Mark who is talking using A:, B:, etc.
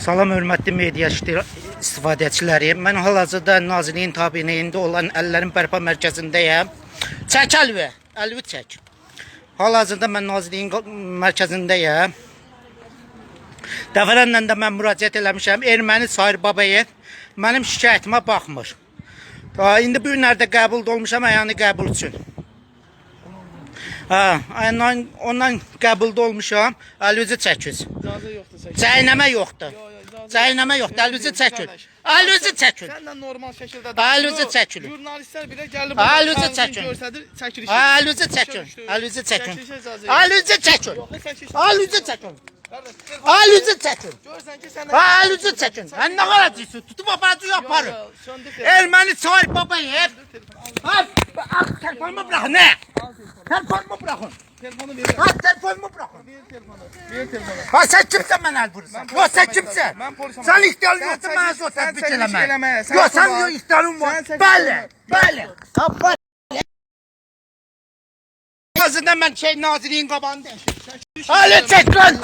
A: Salam hörmətli media istifadəçiləri. Mən hal-hazırda Nazirliyin tabeliyində olan Əllərin Bərpa Mərkəzindəyəm. Çək Əlvi, Əlvi çək. Hal-hazırda mən Nazirliyin mərkəzindəyəm. Dəfələrlə də mən müraciət eləmişəm. Erməni Sahir Babayev mənim şikayətimə baxmır. İndi bu günlərdə qəbul olmuşam əyani qəbul üçün. Ha, ondan, ondan qəbulda olmuşam. Əlvizi çəkiz.
B: İcazə yoxdur çək.
A: Cəynəmə yoxdur. Cəynəmə
B: yoxdur.
A: çəkil.
B: Qardaş,
A: Əlvizi çəkil.
B: Səndən normal şəkildə danışır.
A: çəkil.
B: Jurnalistlər belə gəlib kağızını
A: çəkil.
B: Göstərir, çəkilir.
A: Əlvizi çəkil. Əlvizi çəkil.
B: Çəkilişə icazə yox.
A: Əlvizi çəkil.
B: Yox, çəkiş.
A: Əlvizi çəkil.
B: Qardaş,
A: Əlvizi çəkil.
B: Görsən ki, sən
A: Əlvizi çəkil. Sən nə qaracısan? Tutub aparıcı yaparım. Erməni Sahir Babayev. Ha, telefonumu bırakın ne? Telefonumu bırakın.
B: Telefonu ver.
A: Ha, telefonumu bırakın.
B: Ver telefonu. Ver telefonu.
A: Ha sen kimsin ben el vurursan? Sen kimsin?
B: ben- polisim.
A: Sen yoksa
B: çekiş-
A: bana tətbiq
B: çekiş
A: eləmə.
B: eləmə, sen
A: diyor ihtiyarın var. Bəli. Ha bəli. Azından ben şey nazirliyin qabağında. Alo çek lan.